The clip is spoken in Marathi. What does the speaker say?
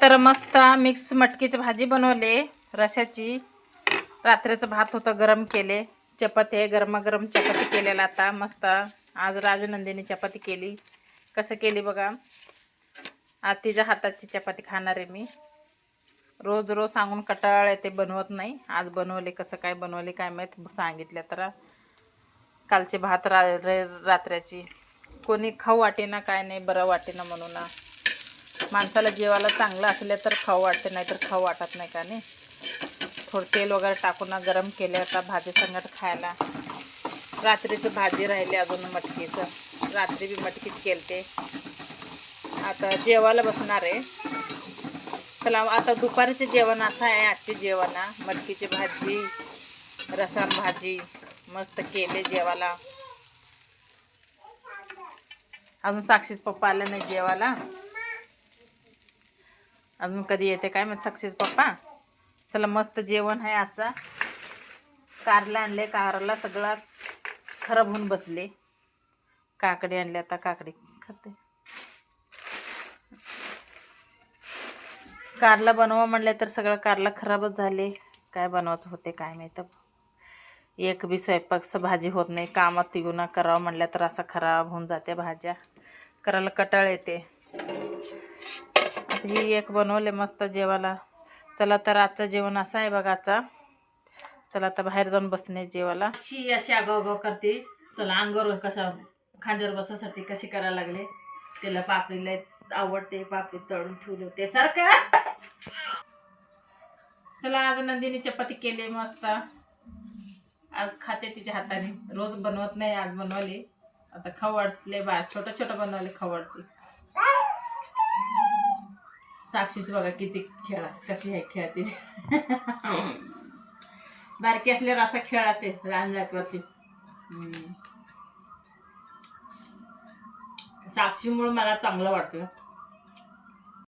तर मस्त मिक्स मटकीची भाजी बनवले. रशाची. रात्रीचं भात होतं गरम केले. चपाती आहे गरमागरम चपाती केलेला आता. मस्त. आज राजनंदिनी चपाती केली. कसं केली बघा. आज तिच्या हाताची चपाती खाणार आहे मी. रोज रोज सांगून कटाळ येते बनवत नाही. आज बनवले कसं काय बनवले काय माहीत. सांगितलं तर. कालचे भात रा रे- रात्र्याची कोणी खाऊ वाटेना काय नाही बरं वाटेना म्हणून. ना. माणसाला जेवायला चांगलं असलं तर खाऊ वाटते नाही तर खाऊ वाटत नाही का नाही? थोडं तेल वगैरे टाकून ना गरम केले आता भाजी संगत खायला. रात्रीचं भाजी राहिली अजून मटकीचं. रात्री बी मटकीत केलते. आता जेवायला बसणार आहे. चला आता दुपारीचे जेवण असं आहे आजचे जेवण मटकीची भाजी रसाम भाजी मस्त केले जेवायला. अजून साक्षीच पप्पा आले नाही जेवायला. अजून कधी येते काय मग सक्सेस पप्पा. चला मस्त जेवण आहे आजचा. कारला आणले कारला सगळा खराब होऊन बसले. काकडी आणले आता काकडी खाते. कारला बनवा म्हणले तर सगळं कारला खराबच झाले. काय बनवायचं होते काय माहीत? एक बी स्वयंपाकचं भाजी होत नाही. कामात येऊन करावं म्हणलं तर असं खराब होऊन जाते भाज्या. करायला कटाळ येते. आता ही एक बनवले मस्त जेवाला चला तर आजचं जेवण असं आहे बघा आजचा चला आता बाहेर जाऊन बसणे जेवाला अशी अशी आगाव करते. चला अंगावर कसा खांद्यावर बसासाठी कशी करायला लागले? त्याला पापडीला आवडते पापडी तळून ठेवले होते सारखं. चला आज नंदिनी चपाती केली मस्त. आज खाते तिच्या हाताने. रोज बनवत नाही आज बनवली. आता खाऊ वाटले बा छोटं छोटं बनवले खाऊ वाटते. साक्षीच बघा किती खेळा कशी आहे खेळ तिची बारकी असल्यावर असा खेळाते लहान लेकराची. साक्षीमुळे मला चांगलं वाटतं.